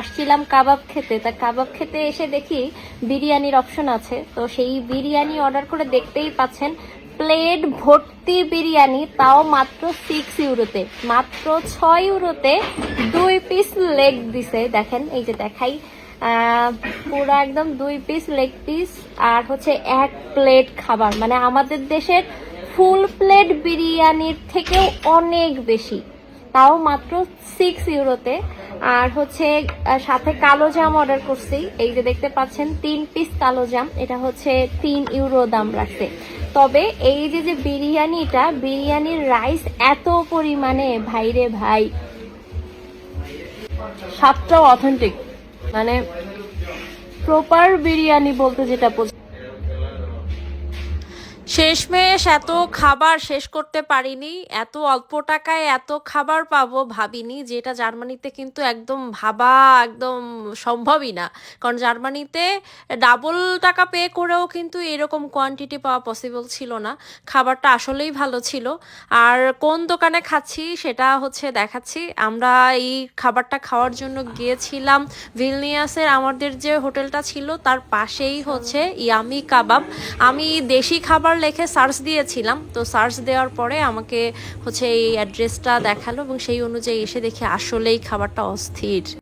আসছিলাম কাবাব খেতে। তা কাবাব খেতে এসে দেখি বিরিয়ানির অপশন আছে। তো সেই বিরিয়ানি অর্ডার করে দেখতেই পাচ্ছেন প্লেট ভর্তি বিরিয়ানি, তাও মাত্র সিক্স ইউরোতে মাত্র ছয় ইউরোতে দুই পিস লেগ দিছে। দেখেন, এই যে দেখাই পুরো একদম দুই পিস লেগ পিস আর হচ্ছে এক প্লেট খাবার। মানে আমাদের দেশের ফুল প্লেট বিরিয়ানির থেকেও অনেক বেশি। তাও মাত্র সিক্স ইউরোতে আর হচ্ছে সাথে কালো জাম অর্ডার করছি। এই যে দেখতে পাচ্ছেন, তিন পিস কালো জাম। এটা হচ্ছে তিন ইউরো দাম রাখছে। তবে এই যে যে বিরিয়ানিটা, বিরিয়ানির রাইস এত পরিমাণে, ভাইরে ভাই। স্বাদটাও অথেন্টিক মানে প্রপার বিরিয়ানি বলতে যেটা শেষমেশ এত খাবার শেষ করতে পারিনি, এত অল্প টাকায় এত খাবার পাবো ভাবিনি, যেটা জার্মানিতে কিন্তু একদম ভাবা একদম সম্ভবই না। কারণ জার্মানিতে ডাবল টাকা পে করেও কিন্তু এরকম কোয়ান্টিটি পাওয়া পসিবল ছিল না। খাবারটা আসলেই ভালো ছিল। আর কোন দোকানে খাচ্ছি সেটা হচ্ছে দেখাচ্ছি। আমরা এই খাবারটা খাওয়ার জন্য গিয়েছিলাম ভিলনিয়াসের, আমাদের যে হোটেলটা ছিল তার পাশেই হচ্ছে ইয়ামি কাবাব। আমি দেশি খাবার লেখে সার্চ দিয়েছিলাম, তো সার্চ দেওয়ার পরে আমাকে হচ্ছে এই অ্যাড্রেসটা দেখাল এবং সেই অনুযায়ী এসে দেখি আসলেই খাবারটা অস্থির।